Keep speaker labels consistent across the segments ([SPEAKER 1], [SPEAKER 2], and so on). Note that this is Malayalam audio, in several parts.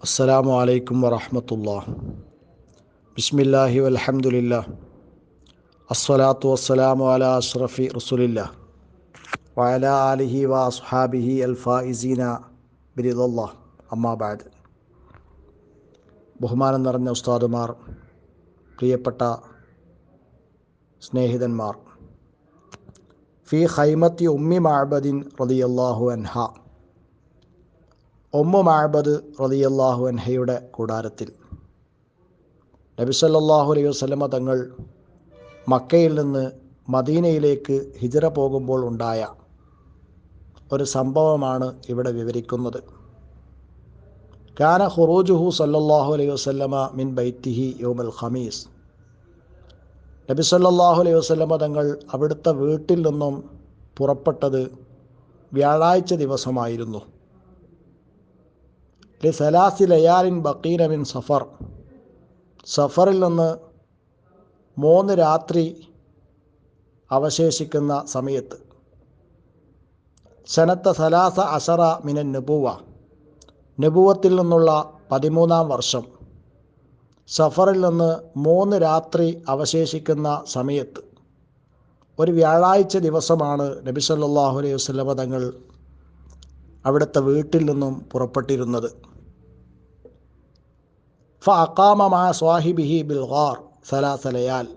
[SPEAKER 1] അസ്സലാമു അലൈക്കും വറഹമത്തുള്ള ബിസ്മില്ലാഹി വൽഹംദുലില്ല അസ്സലാത്തു വസ്സലാമു അല അഷ്റഫി റസുലില്ല വഅല ആലിഹി വ അസ്ഹാബിഹി അൽഫായിസീന ബിരിദല്ല അമ്മാബാദ് ബഹുമാനം നിറഞ്ഞ ഉസ്താദുമാർ പ്രിയപ്പെട്ട സ്നേഹിതന്മാർ ഫി ഹൈമത്തി ഉമ്മി മഅബദിൻ റളിയല്ലാഹു അൻഹ ഒമ്മു മഅബദ് റളിയല്ലാഹു അൻഹയുടെ കൂടാരത്തിൽ. നബിസല്ലാഹു അലൈഹി വസല്ലമ തങ്ങൾ മക്കയിൽ നിന്ന് മദീനയിലേക്ക് ഹിജറ പോകുമ്പോൾ ഉണ്ടായ ഒരു സംഭവമാണ് ഇവിടെ വിവരിക്കുന്നത്. കാന ഹുറൂജുഹു സല്ലാഹു അലൈഹി വസ്ലമ മിൻ ബൈത്തിഹി യോമൽ ഖമീസ്. നബി സല്ലല്ലാഹു അലൈഹി വസല്ലമ തങ്ങൾ അവിടുത്തെ വീട്ടിൽ നിന്നും പുറപ്പെട്ടത് വ്യാഴാഴ്ച ദിവസമായിരുന്നു. ലി സലാസി ലയാലിൻ ബക്കീന മിൻ സഫർ. സഫറിൽ നിന്ന് മൂന്ന് രാത്രി അവശേഷിക്കുന്ന സമയത്ത്. സനത്ത സലാസ അഷറ മിനൻ നുബുവ. നുബുവത്തിൽ നിന്നുള്ള പതിമൂന്നാം വർഷം. സഫറിൽ നിന്ന് മൂന്ന് രാത്രി അവശേഷിക്കുന്ന സമയത്ത്. ഒരു വ്യാഴാഴ്ച ദിവസമാണ് നബി സല്ലല്ലാഹു അലൈഹി തങ്ങൾ അവിടുത്തെ വീട്ടിൽ നിന്നും പുറപ്പെട്ടിരുന്നത്. ഫ അക്കാമ മാ സ്വാഹിബിഹി ബിൽ ഗാർ സലാസലയാൽ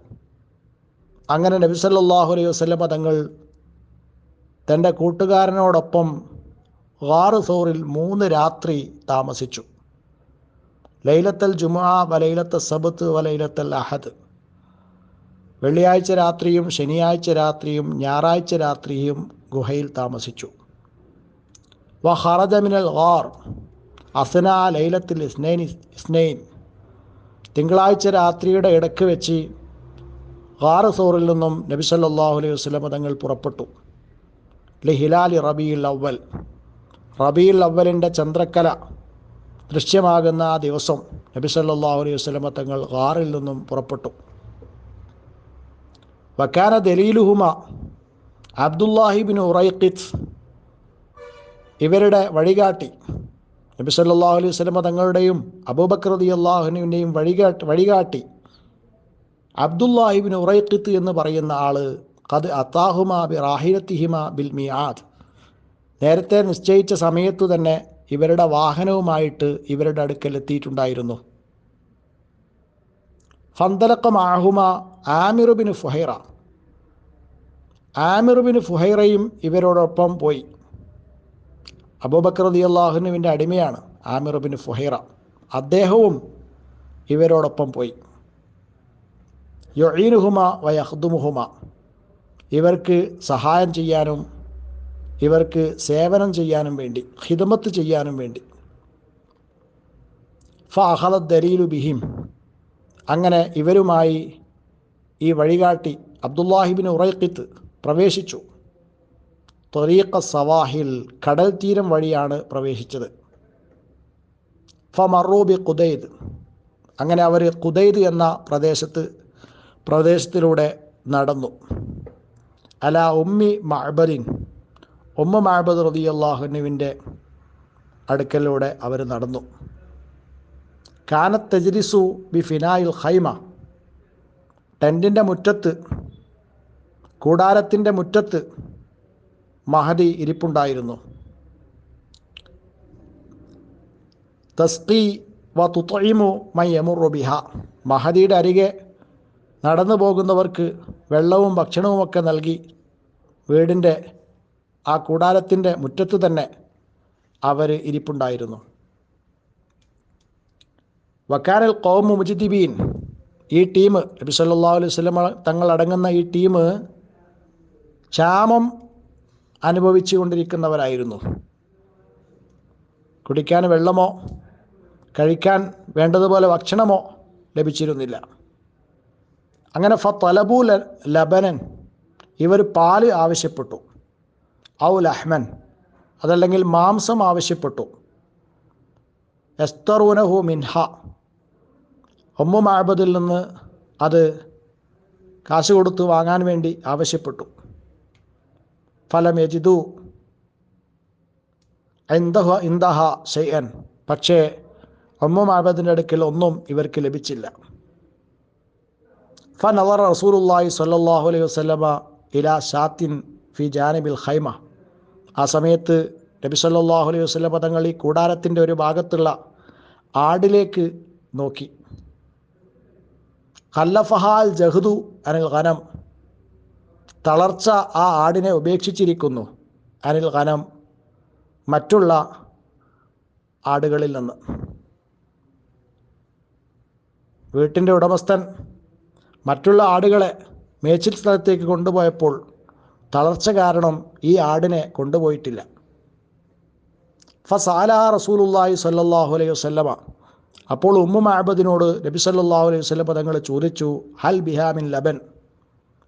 [SPEAKER 1] അങ്ങനെ നബി സല്ലല്ലാഹു അലൈഹി വസ്ലമ തങ്ങൾ തന്റെ കൂട്ടുകാരനോടൊപ്പം ഗാറ് സോറിൽ മൂന്ന് രാത്രി താമസിച്ചു. ലൈലത്തൽ ജുമാ വലൈലത്ത സബത്ത് വലൈലത്തൽ അഹദ്. വെള്ളിയാഴ്ച രാത്രിയും ശനിയാഴ്ച രാത്രിയും ഞായറാഴ്ച രാത്രിയും ഗുഹയിൽ താമസിച്ചു. വ ഹറജമിനൽ ഗാർ അസന ലൈലത്തിൽ ഇസ്നൈൻ ഇസ്നൈൻ തിങ്കളാഴ്ച രാത്രിയുടെ ഇടയ്ക്ക് വെച്ച് ഗാർ സോറിൽ നിന്നും നബി സല്ലല്ലാഹു അലൈഹി വസല്ലമ തങ്ങൾ പുറപ്പെട്ടു. ലി ഹിലാലി റബിയിൽ അവൽ റബിയിൽ അവലിന്റെ ചന്ദ്രക്കല ദൃശ്യമാകുന്ന ആ ദിവസം നബി സല്ലാഹു അലൈഹി വസല്ലമ തങ്ങൾ ഗാറിൽ നിന്നും പുറപ്പെട്ടു. വക്കാന ദലീലുഹുമ അബ്ദുല്ലാഹിബിൻ ഉറൈഖിത്ത് ഇവരുടെ വഴികാട്ടി. നബി സല്ലല്ലാഹു അലൈഹി സ്വലമ തങ്ങളുടെയും അബൂബക്കർ അള്ളാഹുനുവിന്റെയും വഴികാട്ടി വഴികാട്ടി അബ്ദുല്ലാഹിബിൻ ഉറൈഖിത്ത് എന്ന് പറയുന്ന ആൾ കത് അത്താഹുമ ബി റാഹിരത്തിഹിമ ബിൽ മിയാദ്. നേരത്തെ നിശ്ചയിച്ച സമയത്തു തന്നെ ഇവരുടെ വാഹനവുമായിട്ട് ഇവരുടെ അടുക്കൽ എത്തിയിട്ടുണ്ടായിരുന്നു. ഫന്തലക്ക മാഹുമ ആമിറുബിന് ഫുഹൈറ. ആമിറുബിന് ഫുഹൈറയും ഇവരോടൊപ്പം പോയി. അബൂബക്കർ അലി അള്ളാഹുനുവിന്റെ അടിമയാണ് ആമിറുബിന് ഫുഹൈറ. അദ്ദേഹവും ഇവരോടൊപ്പം പോയി. യൊഴീനുഹുമ വയഹ്ദുമുഹുമ ഇവർക്ക് സഹായം ചെയ്യാനും ഇവർക്ക് സേവനം ചെയ്യാനും വേണ്ടി ഹിദമത്ത് ചെയ്യാനും വേണ്ടി. ഫ അഹദ ദലീലു ബിഹിം. അങ്ങനെ ഇവരുമായി ഈ വഴികാട്ടി അബ്ദുല്ലാഹിബിൻ ഉറൈഖിത്ത് പ്രവേശിച്ചു. തൊറീഖ സവാഹിൽ കടൽ തീരം വഴിയാണ് പ്രവേശിച്ചത്. ഫമറൂബി മറൂബി കുദൈദ് അങ്ങനെ അവർ കുദൈദ് എന്ന പ്രദേശത്ത് പ്രദേശത്തിലൂടെ നടന്നു. അല ഉമ്മി മഅബറിൻ ഉമ്മ മഅബദ് റതി അള്ളാഹുനുവിന്റെ അടുക്കലൂടെ അവർ നടന്നു. കാനത്ത് ബി ഫിനായിൽ ഹൈമ ടെന്റിന്റെ മുറ്റത്ത് കൂടാരത്തിന്റെ മുറ്റത്ത് മഹദി ഇരിപ്പുണ്ടായിരുന്നു. തസ്കി വ തുത്തയിമു മൈ മഹദിയുടെ അരികെ നടന്നു പോകുന്നവർക്ക് വെള്ളവും ഭക്ഷണവുമൊക്കെ നൽകി വീടിന്റെ ആ കൂടാരത്തിന്റെ മുറ്റത്ത് തന്നെ അവർ ഇരിപ്പുണ്ടായിരുന്നു. വക്കാനൽ കൗമു മുജിദിബീൻ ഈ ടീം നബി അലൈവല്ല തങ്ങളടങ്ങുന്ന ഈ ടീം ക്ഷാമം അനുഭവിച്ചു കൊണ്ടിരിക്കുന്നവരായിരുന്നു കുടിക്കാൻ വെള്ളമോ കഴിക്കാൻ വേണ്ടതുപോലെ ഭക്ഷണമോ ലഭിച്ചിരുന്നില്ല. അങ്ങനെ ഫ തലബൂ ലബനൻ ഇവർ പാൽ ആവശ്യപ്പെട്ടു. ഔ ലഹ്മൻ അതല്ലെങ്കിൽ മാംസം ആവശ്യപ്പെട്ടു. എസ്തറൂനഹു മിൻഹ. ഒമ്മു മാബദിൽ നിന്ന് അത് കാശ് കൊടുത്ത് വാങ്ങാൻ വേണ്ടി ആവശ്യപ്പെട്ടു. ഫലം എന്തഹ ഇന്ദഹ ഷെയ്യൻ പക്ഷേ ഒമ്മ ആബദിന്റെ അടുക്കൽ ഒന്നും ഇവർക്ക് ലഭിച്ചില്ല. ഫനവർ റസൂലുല്ലാഹി സല്ലാഹു അലൈഹി വസ്ലമ ഇലാ ഷാത്തിൻ ഫി ജാനബിൽ ഹൈമ ആ സമയത്ത് നബി സല്ലാഹു അലൈഹി വസല്ലമ തങ്ങൾ ഈ കൂടാരത്തിന്റെ ഒരു ഭാഗത്തുള്ള ആടിലേക്ക് നോക്കി. ഖല്ലഫഹാൽ ജഹ്ദു അനിൽ ഖനം. തളർച്ച ആ ആടിനെ ഉപേക്ഷിച്ചിരിക്കുന്നു. അനിൽ ഖനം മറ്റുള്ള ആടുകളിൽ നിന്ന്. വീട്ടിന്റെ ഉടമസ്ഥൻ മറ്റുള്ള ആടുകളെ മേച്ചിൽ സ്ഥലത്തേക്ക് കൊണ്ടുപോയപ്പോൾ തളർച്ച കാരണം ഈ ആടിനെ കൊണ്ടുപോയിട്ടില്ല. ഫസാല റസൂലുല്ലാഹി സല്ലാഹു അലൈഹി വസല്ലമ. അപ്പോൾ ഉമ്മു മഹബദിനോട് നബി സല്ലാഹു അലൈഹി വസല്ലമ തങ്ങൾ ചോദിച്ചു ഹൽ ബിഹാമിൻ ലബൻ?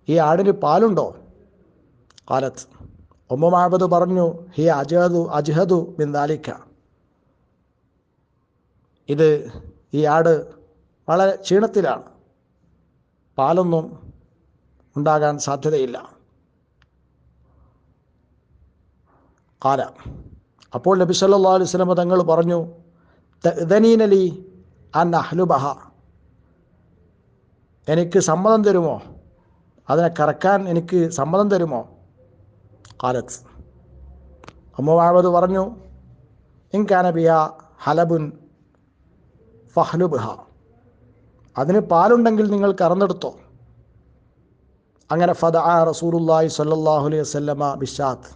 [SPEAKER 1] ഈ ആടിന് പാലുണ്ടോ? കാലത്ത് ഉമ്മു മഅബദ് പറഞ്ഞു ഹി അജഹദു അജ്ഹദു ബിന്ദാലിക്ക ഇത് ഈ ആട് വളരെ ക്ഷീണത്തിലാണ്. പാലൊന്നും ഉണ്ടാകാൻ സാധ്യതയില്ല. കാല അപ്പോൾ നബി സല്ലാ അലൈഹി സ്വലമ തങ്ങൾ പറഞ്ഞു തനീനലി അൻ അഹ്ലുബഹ. എനിക്ക് സമ്മതം തരുമോ? അതിനെ കറക്കാൻ എനിക്ക് സമ്മതം തരുമോ? കാലത്ത് അമ്മ പറഞ്ഞു ഇൻകാനബിയ ഹലബുൻ ഫഹ്ലുബിഹ അതിന് പാലുണ്ടെങ്കിൽ നിങ്ങൾ കറന്നെടുത്തോ. അങ്ങനെ ഫദ ആ റസൂലുല്ലാഹി സല്ലാഹു അലൈഹി വസല്ലമ ബിഷാത്ത്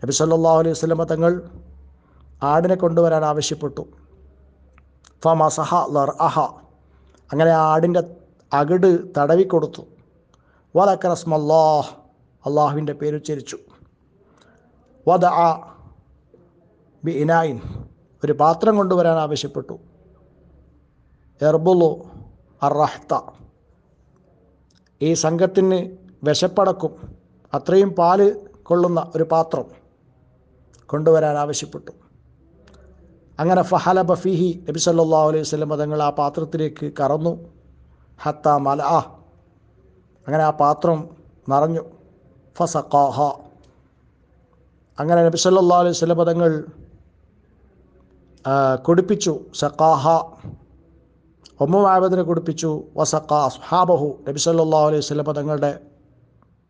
[SPEAKER 1] നബി സല്ലാഹു അലൈഹി വസല്ലമ തങ്ങൾ ആടിനെ കൊണ്ടുവരാൻ ആവശ്യപ്പെട്ടു. ഫ മസഹ ലർ അഹ അങ്ങനെ ആടിന്റെ അകിട് തടവിക്കൊടുത്തു. വലക്കറസ്മല്ലാഹ് അള്ളാഹുവിന്റെ പേരുച്ചരിച്ചു വദ ആ ബി ഇനായിൻ. ഒരു പാത്രം കൊണ്ടുവരാൻ ആവശ്യപ്പെട്ടു. എർബുലു അറഹ്ത ഈ സംഘത്തിന് വിശപ്പടക്കും. അത്രയും പാൽ കൊള്ളുന്ന ഒരു പാത്രം കൊണ്ടുവരാൻ ആവശ്യപ്പെട്ടു. അങ്ങനെ ഫഹല ബഫീഹി നബി അലൈഹി സ്വലം തങ്ങൾ ആ പാത്രത്തിലേക്ക് കറന്നു. ഹത്ത മല അങ്ങനെ ആ പാത്രം നിറഞ്ഞു. ഫസഖാഹ. അങ്ങനെ നബി സല്ലല്ലാഹു അലൈഹി വസല്ലം പദങ്ങൾ കുടിപ്പിച്ചു. സഖാഹ. ഒമ്മുമാബദിനെ കുടിപ്പിച്ചു. വസഖാ അസ്ഹാബഹു. നബി സല്ലല്ലാഹു അലൈഹി വസല്ലം പദങ്ങളുടെ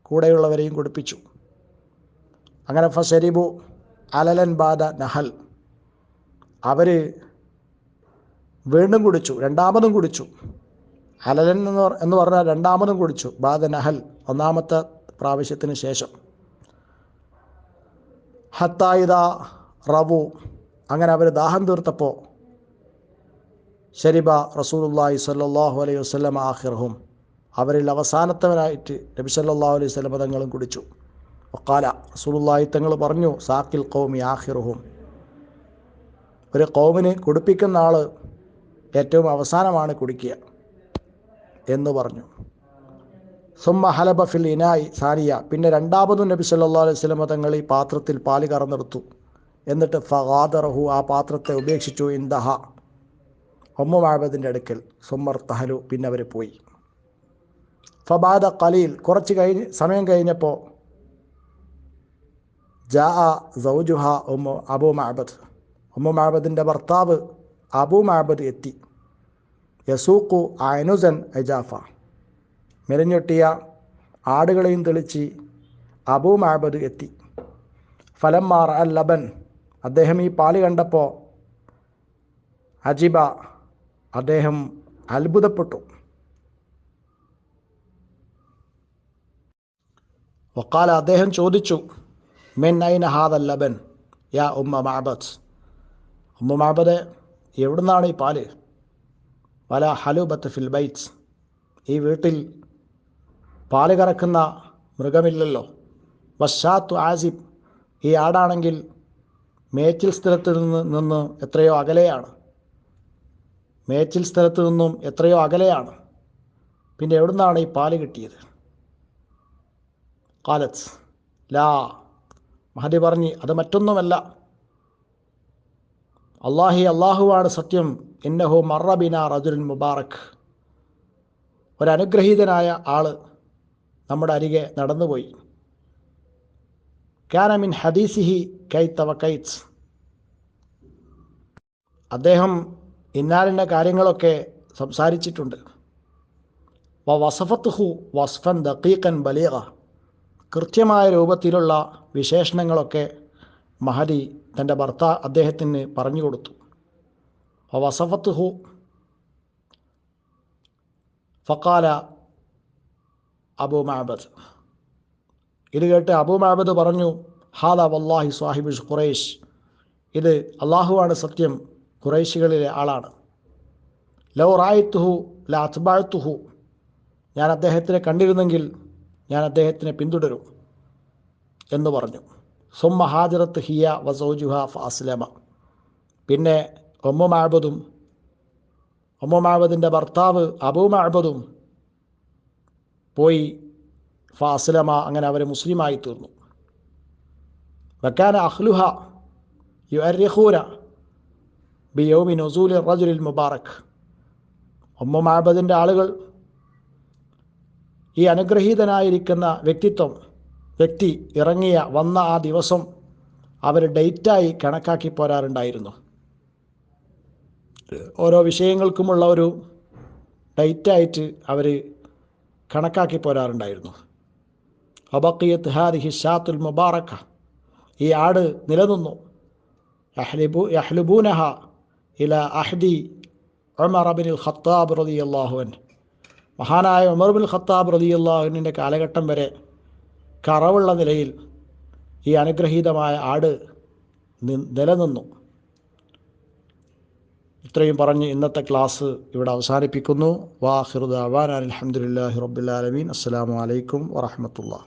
[SPEAKER 1] കൂടെയുള്ളവരെയും കുടിപ്പിച്ചു. അങ്ങനെ ഫസരിബു അലലൻ ബാദ നഹൽ. അവർ വീണ്ടും കുടിച്ചു. രണ്ടാമതും കുടിച്ചു. അലലൻ എന്ന് എന്ന് പറഞ്ഞാൽ രണ്ടാമതും കുടിച്ചു. ബാദ നഹൽ ഒന്നാമത്തെ പ്രാവശ്യത്തിന് ശേഷം. ഹത്തായിദ റവു അങ്ങനെ അവർ ദാഹം തീർത്തപ്പോൾ ഷരിബ റസൂലുല്ലാഹി സല്ലാഹു അലൈഹി വസ്ലം ആഹിർഹും അവരിൽ അവസാനത്തവനായിട്ട് നബി സല്ലാഹു അലൈഹി സ്വലം തങ്ങളും കുടിച്ചു. ഒക്കാല റസൂലുള്ളാഹി തങ്ങൾ പറഞ്ഞു സാക്കിൽ കൗമി ആഹിർഹും ഒരു കൗമിന് കുടിപ്പിക്കുന്ന ആൾ ഏറ്റവും അവസാനമാണ് കുടിക്കുക. എന്ന് പറഞ്ഞു. സുമ്മ ഹലബ ഫിൽ ഇനായി സാനിയ. പിന്നെ രണ്ടാമതും നബി സല്ലാ അലൈഹി സ്വലമ തങ്ങൾ ഈ പാത്രത്തിൽ പാൽ കറന്നെടുത്തു. എന്നിട്ട് ഫഗാദറഹു ആ പാത്രത്തെ ഉപേക്ഷിച്ചു. ഇന്ദഹ. ഒമ്മ മാബദിന്റെ അടുക്കൽ. സുമർ തഹലു പിന്നെ അവർ പോയി. ഫബാദ കലീൽ കുറച്ച് കഴിഞ്ഞ് സമയം കഴിഞ്ഞപ്പോൾ ജാ സൗജുഹ ഉമ്മ അബു മാബദ് ഉമ്മ മാബദിന്റെ ഭർത്താവ് അബു മാബദ് എത്തി. യസൂഖു ആയനുസൻ അജാഫ. മെലിഞ്ഞൊട്ടിയ ആടുകളെയും തെളിച്ച് അബൂ മാബദ് എത്തി. ഫലം ഫലമ്മാർ അൽ ലബൻ. അദ്ദേഹം ഈ പാൽ കണ്ടപ്പോൾ അജിബ അദ്ദേഹം അത്ഭുതപ്പെട്ടു. വക്കാല അദ്ദേഹം ചോദിച്ചു മെൻ ഐന ഹാദൽ ലബൻ യാ ഉമ്മ മാബദ് ഉമ്മ മാബദ് എവിടുന്നാണ് ഈ പാൽ വല ഹലുബത്ത് ഫിൽബൈറ്റ്സ് ഈ വീട്ടിൽ പാൽ കറക്കുന്ന മൃഗമില്ലല്ലോ. വശാത്തു ആസിബ്. ഈ ആടാണെങ്കിൽ മേച്ചിൽ സ്ഥലത്ത് നിന്ന് നിന്ന് എത്രയോ അകലെയാണ്. മേച്ചിൽ സ്ഥലത്ത് നിന്നും എത്രയോ അകലെയാണ്. പിന്നെ എവിടുന്നാണ് ഈ പാൽ കിട്ടിയത്? കാലത്ത് ലാ. മഹദി പറഞ്ഞ് അത് മറ്റൊന്നുമല്ല. അള്ളാഹി അള്ളാഹുവാണ് സത്യം. ഇന്നഹു മറബിന റജുൽ മുബാറക്. ഒരനുഗ്രഹീതനായ ആൾ നമ്മുടെ അരികെ നടന്നുപോയി. കാനമിൻ ഹദീസിഹി കൈത്തവ കൈറ്റ്സ് അദ്ദേഹം ഇന്നാലിന്റെ കാര്യങ്ങളൊക്കെ സംസാരിച്ചിട്ടുണ്ട്. വ വസഫത്തുഹു വസ്ഫൻ ദക്കീഖൻ ബലീഗ. കൃത്യമായ രൂപത്തിലുള്ള വിശേഷണങ്ങളൊക്കെ മഹദി തന്റെ ഭർത്താ അദ്ദേഹത്തിന് പറഞ്ഞു കൊടുത്തു. വസഫത്ത് ഹു ഫക്കാല അബു മഹബദ് ഇത് കേട്ട് അബു മഹബദ് പറഞ്ഞു ഹാദ വല്ലാഹി സാഹിബ് ഖുറൈഷ് ഇത് അള്ളാഹുവാണ് സത്യം ഖുറൈശികളിലെ ആളാണ്. ലോ റായത്തുഹു ല അത്ബാഴത്തുഹു ഞാൻ അദ്ദേഹത്തിനെ കണ്ടിരുന്നെങ്കിൽ ഞാൻ അദ്ദേഹത്തിനെ പിന്തുടരും എന്ന് പറഞ്ഞു. സുമ്മ ഹാജിറത്ത് ഹിയ വസോജുഹ ഫാസ്ലമ പിന്നെ ഒമ്മ മാഴ്ബതും ഒമ്മ മാഴ്ബതിന്റെ ഭർത്താവ് അബൂ മാഴ്ബതും പോയി ഫാസ്ലമ അങ്ങനെ അവർ മുസ്ലിമായി തീർന്നു. വക്കാന അഹ്ലുഹ യു അര്യഹൂര ബി യോമി നസൂൽ റജുലിൽ മുബാറക്. ഒമ്മ മാഴ്ബതിന്റെ ആളുകൾ ഈ അനുഗ്രഹീതനായിരിക്കുന്ന വ്യക്തിത്വം വ്യക്തി ഇറങ്ങിയ വന്ന ആ ദിവസം അവർ ഡേറ്റായി കണക്കാക്കി പോരാറുണ്ടായിരുന്നു. ഓരോ വിഷയങ്ങൾക്കുമുള്ള ഒരു ഡേറ്റായിട്ട് അവർ കണക്കാക്കി പോരാറുണ്ടായിരുന്നു. അബക്കിയത്ത് ഹാദിഹി ഷാത്തുൽ മുബാറക്ക. ഈ ആട് നിലനിന്നു. യഹ്ലിബു യഹ്ലുബൂനഹ ഇല അഹ്ദി ഉമർ അബിനുൽ ഖത്താബ് റതി അള്ളാഹുവൻ മഹാനായ ഉമർ ബിൻ ഖത്താബ് റതി അള്ളാഹുവിന്റെ കാലഘട്ടം വരെ കറവുള്ള നിലയിൽ ഈ അനുഗ്രഹീതമായ ആട് നിലനിന്നു. ഇത്രയും പറഞ്ഞ് ഇന്നത്തെ ക്ലാസ് ഇവിടെ അവസാനിപ്പിക്കുന്നു. വാഹിറുദ് അവാൻ അലഹമുല്ലാഹി റബ്ബുലാലമീൻ അസ്സാം വലൈക്കും വറഹമത്തുള്ള